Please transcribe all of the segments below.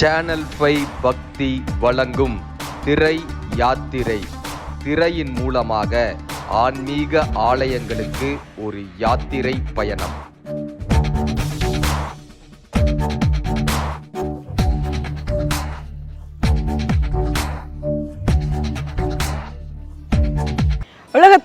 Channel five பக்தி வழங்கும் திரை யாத்திரை. திரையின் மூலமாக ஆன்மீக ஆலயங்களுக்கு ஒரு யாத்திரை பயணம்.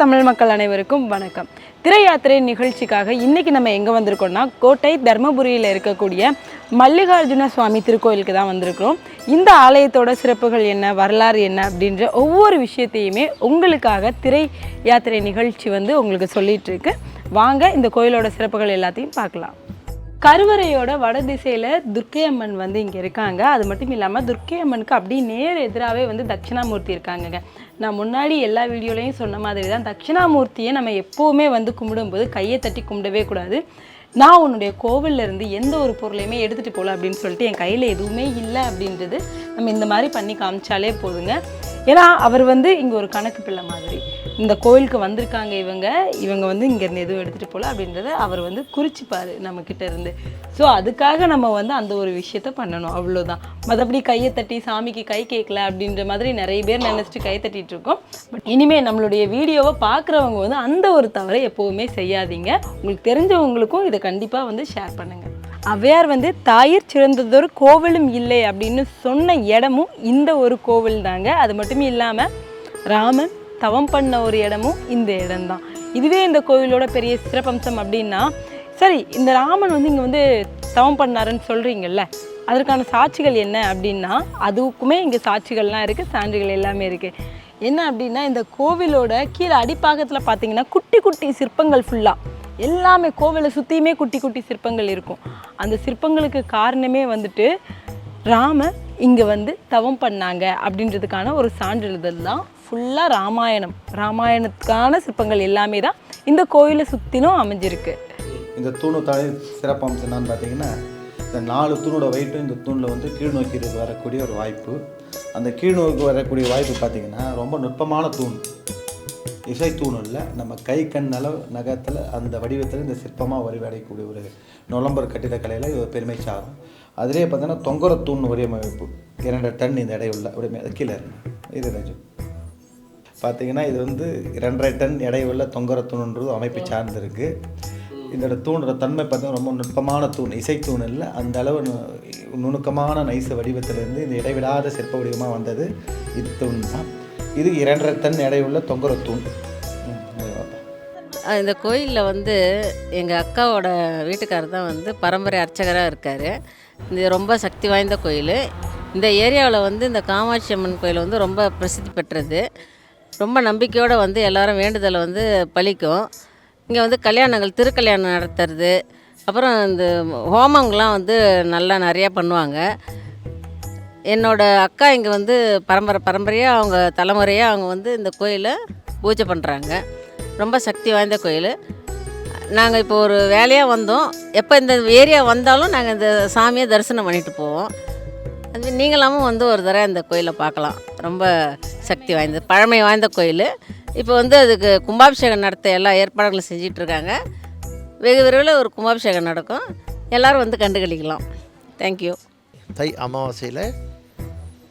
தமிழ் மக்கள் அனைவருக்கும் வணக்கம். திரை யாத்திரை நிகழ்ச்சிக்காக இன்றைக்கி நம்ம எங்கே வந்திருக்கோம்னா கோட்டை தர்மபுரியில் இருக்கக்கூடிய மல்லிகார்ஜுன சுவாமி திருக்கோயிலுக்கு தான் வந்திருக்கிறோம். இந்த ஆலயத்தோட சிறப்புகள் என்ன வரலாறு என்ன அப்படின்ற ஒவ்வொரு விஷயத்தையுமே உங்களுக்காக திரை யாத்திரை நிகழ்ச்சி வந்து உங்களுக்கு சொல்லிகிட்ருக்கு வாங்க இந்த கோயிலோட சிறப்புகள் எல்லாத்தையும் பார்க்கலாம். கருவறையோட வடதிசையில் துர்க்கை அம்மன் வந்து இங்கே இருக்காங்க. அது மட்டும் இல்லாமல் துர்க்கை அம்மனுக்கு அப்படியே நேர் எதிராகவே வந்து தட்சிணாமூர்த்தி இருக்காங்கங்க. நான் முன்னாடி எல்லா வீடியோலையும் சொன்ன மாதிரி தான் தட்சிணாமூர்த்தியை நம்ம எப்போவுமே வந்து கும்பிடும்போது கையை தட்டி கும்பிடவே கூடாது. நான் உன்னுடைய கோவிலேருந்து இருந்து எந்த ஒரு பொருளையுமே எடுத்துகிட்டு போகல அப்படின்னு சொல்லிட்டு என் கையில் எதுவுமே இல்லை அப்படின்றது நம்ம இந்த மாதிரி பண்ணி காமிச்சாலே போதுங்க. ஏன்னா அவர் வந்து இங்கே ஒரு கணக்கு பிள்ளை மாதிரி. இந்த கோயிலுக்கு வந்திருக்காங்க இவங்க. இவங்க வந்து இங்கேருந்து எதுவும் எடுத்துகிட்டு போகல அப்படின்றத அவர் வந்து குறிச்சிப்பார் நம்மக்கிட்ட இருந்து. ஸோ அதுக்காக நம்ம வந்து அந்த ஒரு விஷயத்த பண்ணணும். அவ்வளோதான் மற்றபடி கையை தட்டி சாமிக்கு கை கேட்கல அப்படின்ற மாதிரி நிறைய பேர் நினச்சிட்டு கை தட்டிகிட்டு இருக்கோம். பட் இனிமேல் நம்மளுடைய வீடியோவை பார்க்குறவங்க வந்து அந்த ஒரு தவறை எப்போவுமே செய்யாதீங்க. உங்களுக்கு தெரிஞ்சவங்களுக்கும் இதை கண்டிப்பாக வந்து ஷேர் பண்ணுங்கள் ஔவையார் வந்து தாயிற் சிறந்ததொரு கோவிலும் இல்லை அப்படின்னு சொன்ன இடமும் இந்த ஒரு கோவில் தாங்க அது மட்டும் இல்லாமல் ராமன் தவம் பண்ண ஒரு இடமும் இந்த இடம்தான். இதுவே இந்த கோவிலோட பெரிய சிறப்பம்சம் அப்படின்னா சரி இந்த ராமன் வந்து இங்கே வந்து தவம் பண்ணாருன்னு சொல்கிறீங்கல்ல அதற்கான சாட்சிகள் என்ன அப்படின்னா அதுக்குமே இங்கே சாட்சிகள்லாம் இருக்குது சான்றுகள் எல்லாமே இருக்குது என்ன அப்படின்னா இந்த கோவிலோட கீழே அடிப்பாகத்தில் பார்த்தீங்கன்னா குட்டி குட்டி சிற்பங்கள் ஃபுல்லாக எல்லாமே கோவிலை சுற்றியுமே குட்டி குட்டி சிற்பங்கள் இருக்கும். அந்த சிற்பங்களுக்கு காரணமே வந்துட்டு ராம இங்கே வந்து தவம் பண்ணாங்க அப்படின்றதுக்கான ஒரு சான்றிதழ் தான் ஃபுல்லாக ராமாயணம். ராமாயணத்துக்கான சிற்பங்கள் எல்லாமே தான் இந்த கோயிலை சுற்றிலும் அமைஞ்சிருக்கு. இந்த தூணு தலை சிறப்பம்சம் என்னன்னு பார்த்தீங்கன்னா இந்த நாலு தூணோட வெயிட்டும் இந்த தூணில் வந்து கீழ் நோக்கி வரக்கூடிய ஒரு வாய்ப்பு. அந்த கீழ் நோக்கி வரக்கூடிய வாய்ப்பு பார்த்தீங்கன்னா ரொம்ப நுட்பமான தூண். இசை தூண் இல்லை நம்ம கை கண் அளவு நகத்தில் அந்த வடிவத்தில் இந்த சிற்பமாக வடிவடையக்கூடிய ஒரு நுழம்பர் கட்டிடக்கலையில் இது ஒரு பெருமை சாரும். அதிலே பார்த்தீங்கன்னா தொங்கர தூண் வடிவமைப்பு. இரண்டு டன் இந்த இடையுள்ள அப்படியே அது கீழே இருக்கு இது ராஜு பார்த்தீங்கன்னா இது வந்து இரண்டரை டன் எடையுள்ள தொங்கர தூணுன்றது அமைப்பு சார்ந்திருக்கு. இதோட தூணோட தன்மை பார்த்தீங்கன்னா ரொம்ப நுட்பமான தூண் இசைத்தூண் இல்லை. அந்த அளவு நு- நுணுக்கமான நைசு வடிவத்திலிருந்து இந்த இடைவிடாத சிற்ப வடிவமாக வந்தது இது தூண் தான். இது இரண்டரை டன் எடையுள்ள தொங்கர தூண் இந்த கோயிலில் வந்து எங்கள் அக்காவோட வீட்டுக்காரர் தான் வந்து பரம்பரை அர்ச்சகராக இருக்கார். இது ரொம்ப சக்தி வாய்ந்த கோயில். இந்த ஏரியாவில் வந்து இந்த காமாட்சி அம்மன் கோயில் வந்து ரொம்ப பிரசித்தி பெற்றது. ரொம்ப நம்பிக்கையோடு வந்து எல்லோரும் வேண்டுதலை வந்து பழிக்கும். இங்கே வந்து கல்யாணங்கள் திருக்கல்யாணம் நடத்துறது அப்புறம் இந்த ஹோமங்கள்லாம் வந்து நல்லா நிறையா பண்ணுவாங்க. என்னோடய அக்கா இங்கே வந்து பரம்பரை பரம்பரையாக அவங்க தலைமுறையாக அவங்க வந்து இந்த கோயிலை பூஜை பண்ணுறாங்க ரொம்ப சக்தி வாய்ந்த கோயில். நாங்கள் இப்போ ஒரு வேலையாக வந்தோம். எப்போ இந்த ஏரியா வந்தாலும் நாங்கள் இந்த சாமியை தரிசனம் பண்ணிட்டு போவோம். அது நீங்களாமும் வந்து ஒரு தடவை இந்த கோயிலை பார்க்கலாம். ரொம்ப சக்தி வாய்ந்த பழமை வாய்ந்த கோயில். இப்போ வந்து அதுக்கு கும்பாபிஷேகம் நடத்த எல்லா ஏற்பாடுகளும் செஞ்சிட்ருக்காங்க. வெகு விரைவில் ஒரு கும்பாபிஷேகம் நடக்கும். எல்லோரும் வந்து கண்டுகளிக்கலாம். தேங்க்யூ தை அமாவாசையில்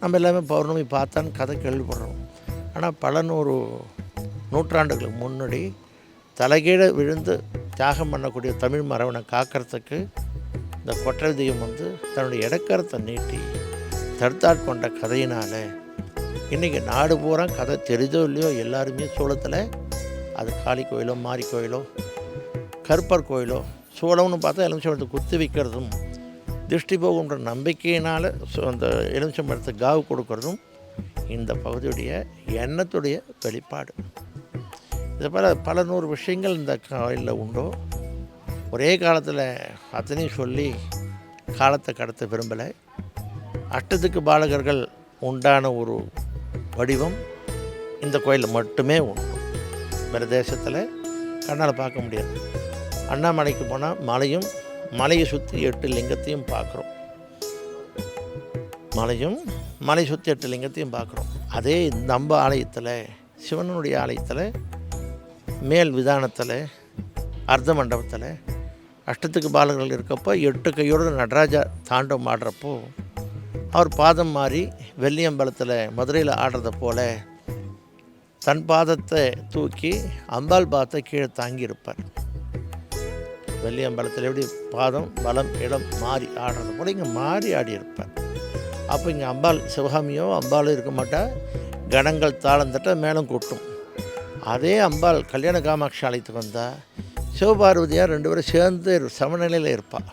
நம்ம எல்லாமே பௌர்ணமி பார்த்தான்னு கதை கேள்விப்படுறோம். ஆனால் பல நூறு நூற்றாண்டுகளுக்கு முன்னாடி தலைகீழ விழுந்து தியாகம் பண்ணக்கூடிய தமிழ் மரபனை காக்கிறதுக்கு இந்த கொற்றல் தெய்வம் வந்து தன்னுடைய இடக்கரத்தை நீட்டி தடுத்தாட் கொண்ட கதையினால் இன்றைக்கி நாடு பூரா கதை தெரிதோ இல்லையோ எல்லாருமே சோளத்தில். அது காளி கோயிலோ மாரி கோயிலோ கருப்பர் கோயிலோ சோளம்னு பார்த்தா எலுமிச்சம்பழத்தை குத்தி வைக்கிறதும் திருஷ்டி போகுன்ற நம்பிக்கையினால் அந்த எலுமிச்சம்பழத்தை காவு கொடுக்கறதும் இந்த பகுதியுடைய எண்ணத்துடைய வெளிப்பாடு. இது போல் பல நூறு விஷயங்கள் இந்த கோயிலில் உண்டோ? ஒரே காலத்தில் அத்தனையும் சொல்லி காலத்தை கடத்த விரும்பலை. அஷ்டத்துக்கு பாலகர்கள் உண்டான ஒரு வடிவம் இந்த கோயிலில் மட்டுமே உண்டு. வேறு தேசத்தில் கண்ணால் பார்க்க முடியாது. அண்ணாமலைக்கு போனால் மலையும் மலையை சுற்றி எட்டு லிங்கத்தையும் பார்க்குறோம். மலையும் மலை சுற்றி எட்டு லிங்கத்தையும் பார்க்குறோம். அதே நம்ம ஆலயத்தில் சிவனுடைய ஆலயத்தில் மேல் விதானத்தில் அர்த்த மண்டபத்தில் அஷ்டத்துக்கு பாலகர்கள் இருக்கப்போ எட்டு கையோடு நடராஜா தாண்டம் ஆடுறப்போ அவர் பாதம் மாறி வெள்ளியம்பலத்தில் மதுரையில் ஆடுறத போல தன் பாதத்தை தூக்கி அம்பாள் பாதத்தை கீழே தாங்கியிருப்பார். வெள்ளியம்பலத்தில் எப்படி பாதம் பலம் இடம் மாறி ஆடுறது போல் இங்கே மாறி ஆடி இருப்பார் அப்போ இங்கே அம்பாள் சிவகாமியோ அம்பாலும் இருக்க மாட்டா. கணங்கள் தாளம் தட்ட மேலும் கூட்டும். அதே அம்பாள் கல்யாண காமாட்சி ஆலயத்துக்கு வந்தால் சிவபார்வதியார் ரெண்டு பேரும் சேர்ந்து சமநிலையில் இருப்பாள்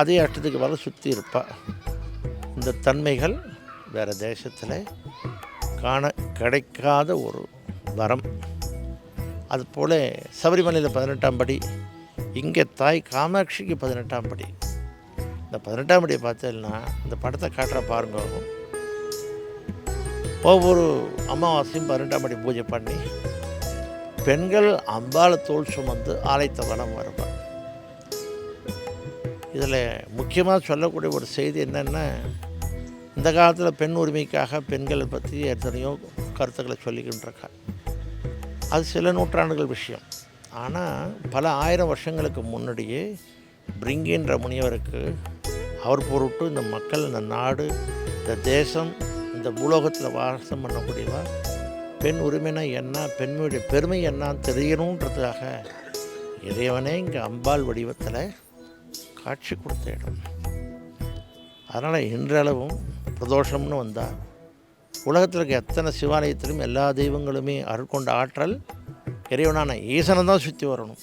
அதே அஷ்டத்துக்கு வர சுற்றி இருப்பாள் இந்த தன்மைகள் வேறு தேசத்தில் காண கிடைக்காத ஒரு வரம். அதுபோல் சபரிமலையில் பதினெட்டாம் படி இங்கே தாய் காமாட்சிக்கு பதினெட்டாம் படி. இந்த பதினெட்டாம் படியை பார்த்தீங்கன்னா இந்த படத்தை காட்டுற பாருங்க. ஒவ்வொரு அமாவாசையும் பதினெட்டாம் படி பூஜை பண்ணி பெண்கள் அம்பாளை தோல் சுமந்து ஆலயத்தை வளம் வருவார் இதில் முக்கியமாக சொல்லக்கூடிய ஒரு செய்தி என்னென்னா இந்த காலத்தில் பெண் உரிமைக்காக பெண்களை பற்றி எத்தனையோ கருத்துக்களை சொல்லிக்கிட்டு இருக்கா அது சில நூற்றாண்டுகள் விஷயம். ஆனால் பல ஆயிரம் வருஷங்களுக்கு முன்னாடியே பிரிங்கின்ற முனிவருக்கு அவர் பொருட்டு இந்த மக்கள் இந்த நாடு இந்த தேசம் இந்த பூலோகத்தில் வாசம் பண்ணக்கூடியவா பெண் உரிமைனா என்ன பெண்ணுடைய பெருமை என்னான்னு தெரியணுன்றதுக்காக இறைவனே இங்கே அம்பாள் வடிவத்தில் காட்சி கொடுத்த இடம். அதனால் இன்றளவும் பிரதோஷம்னு வந்தால் உலகத்தில் இருக்க எத்தனை சிவாலயத்திலும் எல்லா தெய்வங்களுமே அருட்கொண்ட ஆற்றல் இறைவனான ஈசனை தான் சுற்றி வரணும்.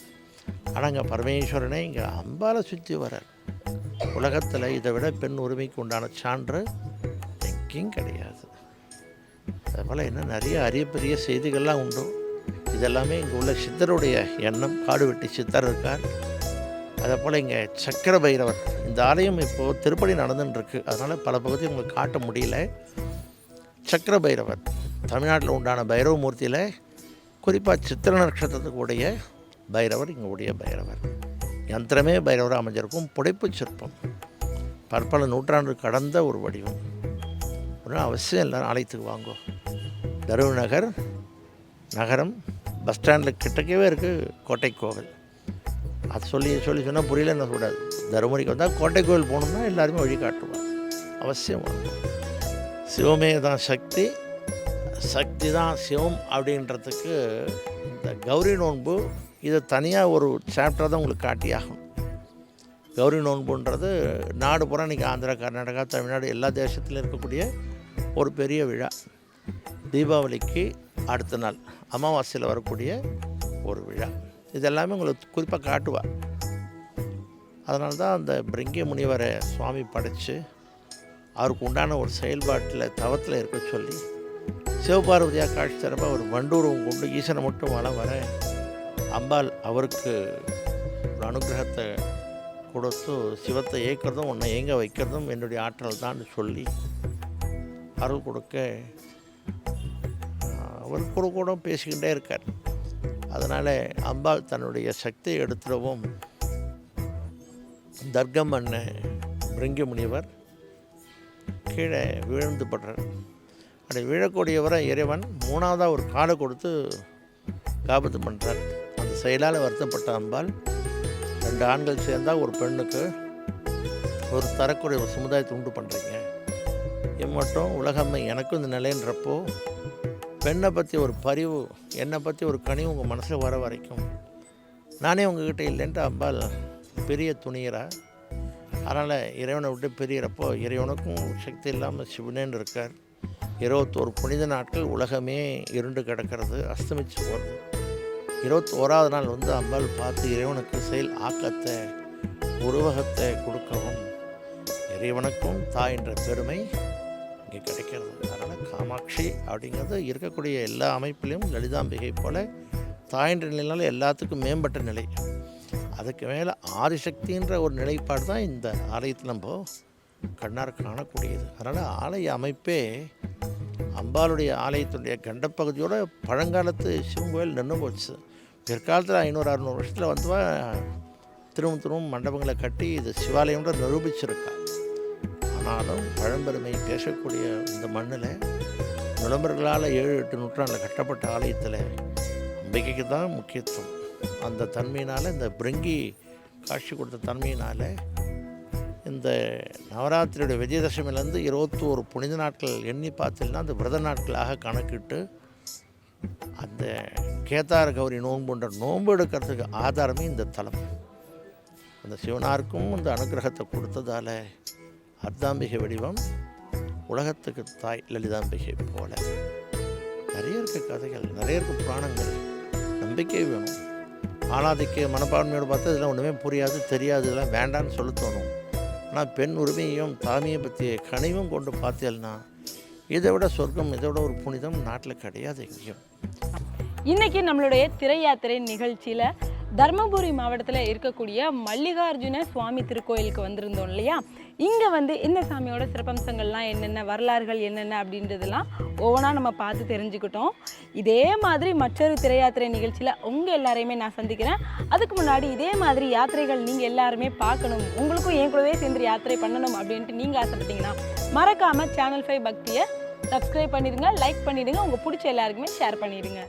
ஆனால் இங்கே பரமேஸ்வரனே இங்கே அம்பாலை சுற்றி வரார். உலகத்தில் இதை விட பெண் உரிமைக்கு உண்டான சான்று எங்கேயும் கிடையாது. அதுபோல் இன்னும் நிறைய அரிய பெரிய செய்திகள்லாம் உண்டு. இதெல்லாமே இங்கே உள்ள சித்தருடைய எண்ணம். காடு வெட்டி சித்தர் இருக்கார். அதே போல் இங்கே சக்கர பைரவர் இந்த ஆலயம் இப்போது திருப்பணி நடந்துட்டுருக்கு அதனால் பல பகுதி உங்களுக்கு காட்ட முடியல. சக்கர பைரவர் தமிழ்நாட்டில் உண்டான பைரவ மூர்த்தியில் குறிப்பாக சித்திர நட்சத்திரத்துக்கு உடைய பைரவர் இங்கே உடைய பைரவர். யந்திரமே பைரவர் அமைஞ்சிருக்கும். புடைப்பு சிற்பம் பற்பல நூற்றாண்டு கடந்த ஒரு வடிவம். ஒன்றும் அவசியம் எல்லாரும் ஆலயத்துக்கு வாங்கோ. தரும நகர் நகரம் பஸ் ஸ்டாண்டில் கிட்டக்கவே இருக்குது கோட்டை கோவில். அது சொல்லி சொல்லி சொன்னால் புரியல என்ன கூடாது தருமபுரிக்கு வந்தால் கோட்டை கோவில் போகணும்னா எல்லாருமே வழி காட்டுவாங்க. அவசியம் சிவமே தான் சக்தி. சக்தி தான் சிவம் அப்படின்றதுக்கு இந்த கௌரி நோன்பு இதை தனியாக ஒரு சாப்டர் தான் உங்களுக்கு காட்டியாகும் கௌரி நோன்புன்றது நாடு பூரா இன்றைக்கி ஆந்திரா கர்நாடகா தமிழ்நாடு எல்லா தேசத்துலையும் இருக்கக்கூடிய ஒரு பெரிய விழா. தீபாவளிக்கு அடுத்த நாள் அமாவாசையில் வரக்கூடிய ஒரு விழா. இது எல்லாமே உங்களுக்கு குறிப்பாக காட்டுவா. அதனால தான் அந்த பிரிங்கிய முனிவரை சுவாமி படைத்து அவருக்கு உண்டான ஒரு செயல்பாட்டில் தவத்தில் இருக்க சொல்லி சிவபார்வதியாக காட்சி தரப்ப அவர் வண்டூரம் கொண்டு ஈசனை மட்டும் வளம் வர அம்பாள் அவருக்கு ஒரு அனுகிரகத்தை கொடுத்து சிவத்தை ஏற்கிறதும் உன்னை ஏங்க வைக்கிறதும் என்னுடைய ஆற்றல் தான் சொல்லி அருள் கொடுக்க அவர் கூட கூட பேசிக்கிட்டே இருக்கார். அதனால் அம்பாள் தன்னுடைய சக்தியை எடுத்துடவும் தர்க்கம் அண்ணன் பிரிங்க முனிவர் கீழே விழுந்து படுறார். அப்படி விழக்கூடியவரை இறைவன் மூணாவதாக ஒரு காலை கொடுத்து காபத்து பண்ணுறார் அந்த செயலால் வருத்தப்பட்ட அம்பாள் ரெண்டு ஆண்கள் சேர்ந்தால் ஒரு பெண்ணுக்கு ஒரு தரக்கூடிய ஒரு சமுதாயத்தை உண்டு பண்ணுறீங்க இது மட்டும் உலகம்மை எனக்கும் இந்த நிலைன்றப்போ பெண்ணை பற்றி ஒரு பரிவு என்னை பற்றி ஒரு கனிவு உங்கள் மனசில் வர வரைக்கும். நானே உங்ககிட்ட இல்லைன்ட்டு அம்பாள் பெரிய துணியரா. அதனால் இறைவனை விட்டு பெரியறப்போ இறைவனுக்கும் சக்தி இல்லாமல் சிவனேன்னு இருக்கார். இருபத்தோரு புனித நாட்கள் உலகமே இருண்டு கிடக்கிறது அஸ்தமிச்சு போகிறது இருபத்தோராவது நாள் வந்து அம்பாள் பார்த்து இறைவனுக்கு செயல் ஆக்கத்தை உருவகத்தை கொடுக்கவும் இறைவனுக்கும் தாய் என்ற பெருமை இங்கே கிடைக்கிறது. காமாட்சி அப்படிங்கிறது இருக்கக்கூடிய எல்லா அமைப்பிலையும் லலிதாம்பிகை போல தாயின்ற நிலைனால எல்லாத்துக்கும் மேம்பட்ட நிலை. அதுக்கு மேலே ஆதிசக்தின்ற ஒரு நிலைப்பாடு தான் இந்த ஆலயத்தில் நம்ம கண்ணார் காணக்கூடியது. அதனால் ஆலய அமைப்பே அம்பாளுடைய ஆலயத்துடைய கண்டப்பகுதியோட பழங்காலத்து சிவன் கோயில் நின்று போச்சு. பிற்காலத்தில் ஐநூறு அறுநூறு வருஷத்தில் வந்து திரும்ப திரும்ப மண்டபங்களை கட்டி இது சிவாலயம்ன்ற நிரூபிச்சிருக்கா. ஆனாலும் பழம்பெருமை பேசக்கூடிய இந்த மண்ணில் விளம்பரங்களால் ஏழு எட்டு நூற்றாண்டில் கட்டப்பட்ட ஆலயத்தில் அம்பிகைக்கு தான் முக்கியத்துவம். அந்த தன்மையினால் இந்த பிரிங்கி காட்சி கொடுத்த தன்மையினால் இந்த நவராத்திரியுடைய விஜயதசமிலேருந்து இருபத்தோரு புனித நாட்கள் எண்ணி பார்த்தீங்கன்னா அந்த விரத நாட்களாக கணக்கிட்டு அந்த கேதார கௌரி நோன்புன்ற நோன்பு எடுக்கிறதுக்கு ஆதாரமே இந்த தலம். அந்த சிவனாருக்கும் இந்த அனுகிரகத்தை கொடுத்ததால் அர்த்தாம்பிகை வடிவம் உலகத்துக்கு தாய் லலிதாம்பிகை போல. நிறைய இருக்க கதைகள் நிறைய இருக்க புராணங்கள். நம்பிக்கை வேணும். ஆளாதிக்க மனப்பான்மையோடு பார்த்தா இதெல்லாம் ஒன்றுமே புரியாது தெரியாது இதெல்லாம் வேண்டான்னு சொல்ல தோணும். ஆனால் பெண் உரிமையையும் தாமியை பற்றிய கனிவும் கொண்டு பார்த்தேன்னா இதை விட சொர்க்கம் இதை விட ஒரு புனிதம் நாட்டில் கிடையாது எங்கேயும். இன்னைக்கு நம்மளுடைய திரை யாத்திரை நிகழ்ச்சியில் தர்மபுரி மாவட்டத்தில் இருக்கக்கூடிய மல்லிகார்ஜுன சுவாமி திருக்கோயிலுக்கு வந்திருந்தோம் இல்லையா? இங்கே வந்து இந்த சாமியோட சிறப்பம்சங்கள்லாம் என்னென்ன வரலாறுகள் என்னென்ன அப்படின்றதெல்லாம் ஒவ்வொன்றா நம்ம பார்த்து தெரிஞ்சுக்கிட்டோம். இதே மாதிரி மற்றொரு திரை யாத்திரை நிகழ்ச்சியில் உங்கள் எல்லாரையுமே நான் சந்திக்கிறேன். அதுக்கு முன்னாடி இதே மாதிரி யாத்திரைகள் நீங்கள் எல்லாருமே பார்க்கணும் உங்களுக்கும் என் கூடவே சேர்ந்து யாத்திரை பண்ணணும் அப்படின்ட்டு நீங்கள் ஆசைப்பட்டீங்கன்னா மறக்காமல் சேனல் ஃபைவ் பக்தியை சப்ஸ்கிரைப் பண்ணிடுங்க லைக் பண்ணிடுங்க உங்கள் பிடிச்ச எல்லாருக்குமே ஷேர் பண்ணிடுங்க.